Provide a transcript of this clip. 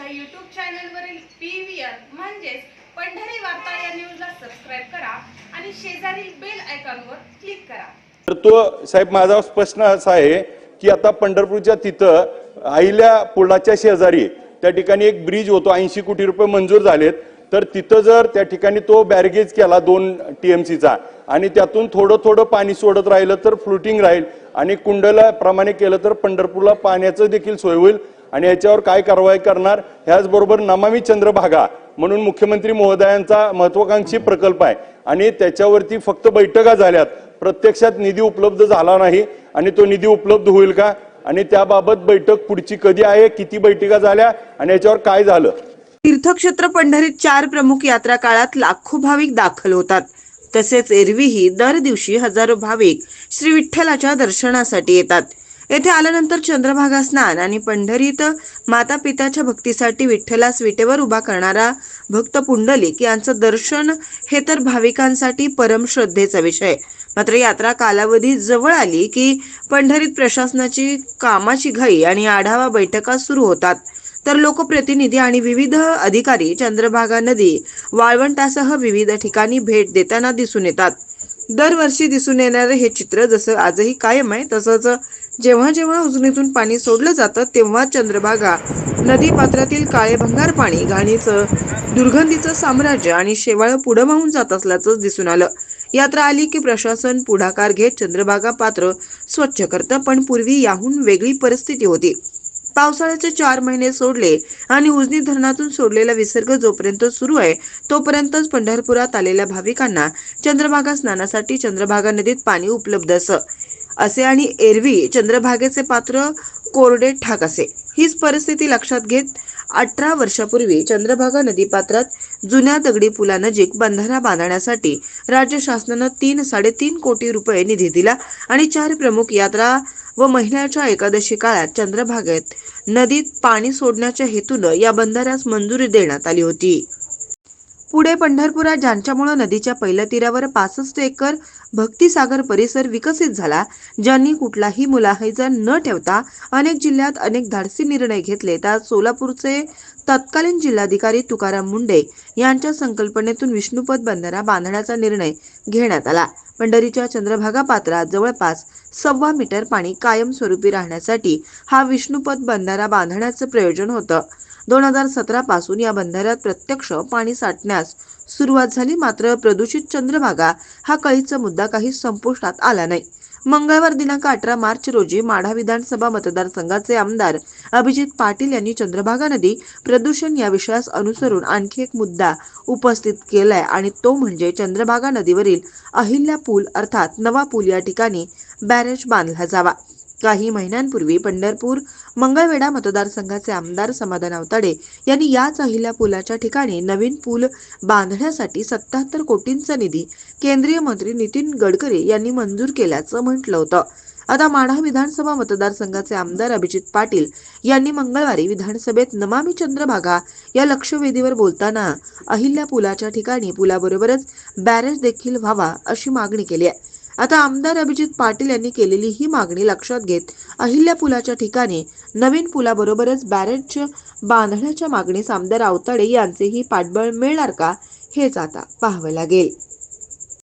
आमच्या यूट्यूब चॅनलवरील P V R म्हणजेच पंढरी वार्ता या न्यूजला सबस्क्राईब करा आणि शेजारील बेल आयकॉनवर क्लिक करा. तर तो साहेब माझा प्रश्न असा आहे की आता पंढरपूरच्या तिथं आईल्या पुलाच्या शेजारी त्या ठिकाणी एक ब्रिज होतो ऐंशी कोटी रुपये मंजूर झालेत. तर तिथं जर त्या ठिकाणी तो बॅरगेज केला दोन टीएमसीचा आणि त्यातून थोडं थोडं पाणी सोडत राहिलं तर फ्लुटिंग राहील आणि कुंडला प्रमाणे केलं तर पंढरपूरला पाण्याचं देखील सोय होईल. आणि याच्यावर काय कारवाई करणार? ह्याचबरोबर नमामी चंद्रभागा म्हणून मुख्यमंत्री महोदयांचा महत्वाकांक्षी प्रकल्प आहे. आणि त्याच्यावरती फक्त बैठका झाल्यात. प्रत्यक्षात निधी उपलब्ध झाला नाही आणि तो निधी उपलब्ध होईल का? आणि त्याबाबत बैठक पुढची कधी आहे? किती बैठका झाल्या? आणि याच्यावर काय झालं? तीर्थक्षेत्र पंढरीत चार प्रमुख यात्रा काळात लाखो भाविक दाखल होतात. तसेच एरवीही दर दिवशी हजारो भाविक श्री विठ्ठलाच्या दर्शनासाठी येतात. येथे आल्यानंतर चंद्रभागा स्नान आणि पंढरीत माता पिताच्या भक्तीसाठी विठ्ठलास विटेवर उभा करणारा भक्त पुंडलिक यांचं दर्शन हे तर भाविकांसाठी परमश्रद्धेचा विषय. मात्र यात्रा कालावधी जवळ आली की पंढरीत प्रशासनाची कामाची घाई आणि आढावा बैठका सुरू होतात. तर लोकप्रतिनिधी आणि विविध अधिकारी चंद्रभागा नदी वाळवंटासह विविध ठिकाणी भेट देताना दिसून येतात. दरवर्षी दिसून येणारं हे चित्र जसं आजही कायम आहे तसंच जेव्हा जेव्हा उजनीतून पाणी सोडलं जातं तेव्हा चंद्रभागा नदी पात्रातील काळे भंगार पाणी घाणीचं दुर्गंधीचं साम्राज्य आणि शेवाळं पुढं वाहून जात असल्याचं दिसून आलं. यात्रा आली की प्रशासन पुढाकार घेत चंद्रभागा पात्र स्वच्छ करतं पण पूर्वी याहून वेगळी परिस्थिती होती. पावसाळ्याचे चार महिने सोडले आणि उजनी धरणातून सोडलेला विसर्ग जोपर्यंत सुरू आहे तोपर्यंतच पंढरपुरात आलेल्या भाविकांना चंद्रभागा स्नानासाठी चंद्रभागा नदीत पाणी उपलब्ध असं. असे आणि एरवी चंद्रभागेचे पात्र कोरडे ठाक असे. हीच परिस्थिती लक्षात घेत अठरा वर्षापूर्वी चंद्रभागा नदी पात्रात जुन्या दगडी पुलानजीक बंधारा बांधण्यासाठी राज्य शासनानं तीन साडेतीन कोटी रुपये निधी दिला आणि चार प्रमुख यात्रा व महिन्याच्या एकादशी काळात चंद्रभागेत नदीत पाणी सोडण्याच्या हेतूनं या बंधाऱ्यास मंजुरी देण्यात आली होती. पुढे पंढरपुरात ज्यांच्यामुळे नदीच्या पहिल्या तीरावर पासष्ट एकर भक्तिसागर परिसर विकसित झाला ज्यांनी कुठलाही मुलाहिजा न ठेवता अनेक जिल्ह्यात अनेक धाडसी निर्णय घेतले. त्यात सोलापूरचे तत्कालीन जिल्हाधिकारी तुकाराम मुंडे यांच्या संकल्पनेतून विष्णुपद बंधारा बांधण्याचा निर्णय घेण्यात आला. पंढरीच्या चंद्रभागा पात्रात जवळपास सव्वा मीटर पाणी कायमस्वरूपी राहण्यासाठी हा विष्णुपद बंधारा बांधण्याचं प्रयोजन होतं. दोन हजार सतरा पासून या बंधाऱ्यात प्रत्यक्ष पाणी साठण्यास सुरुवात झाली मात्र प्रदूषित चंद्रभागा हा कळीचा मुद्दा काही संपुष्टात आला नाही. मंगळवार दिनांक अठरा मार्च रोजी माढा विधानसभा मतदारसंघाचे आमदार अभिजित पाटील यांनी चंद्रभागा नदी प्रदूषण या विषयास अनुसरून आणखी एक मुद्दा उपस्थित केलाय आणि तो म्हणजे चंद्रभागा नदीवरील अहिल्या पूल अर्थात नवा पूल या ठिकाणी बॅरेज बांधला जावा. काही महिन्यांपूर्वी पंढरपूर मंगळवेढा मतदारसंघाचे आमदार समाधान अवताडे यांनी याच अहिल्या पुलाच्या ठिकाणी नवीन पूल बांधण्यासाठी सत्याहत्तर कोटींचा निधी केंद्रीय मंत्री नितीन गडकरी यांनी मंजूर केल्याचं म्हटलं होतं. आता माढा विधानसभा मतदारसंघाचे आमदार अभिजित पाटील यांनी मंगळवारी विधानसभेत नमामी चंद्रभागा या लक्षवेधीवर बोलताना अहिल्या पुलाच्या ठिकाणी पुलाबरोबरच बॅरेज देखील व्हावा अशी मागणी केली आहे. आता आमदार अभिजित पाटील यांनी केलेली ही मागणी लक्षात घेत अहिल्या पुलाच्या ठिकाणी नवीन पुलाबरोबरच बॅरेज बांधण्याच्या मागणीस आमदार आवताडे यांचेही पाठबळ मिळणार का हेच आता पाहावं लागेल.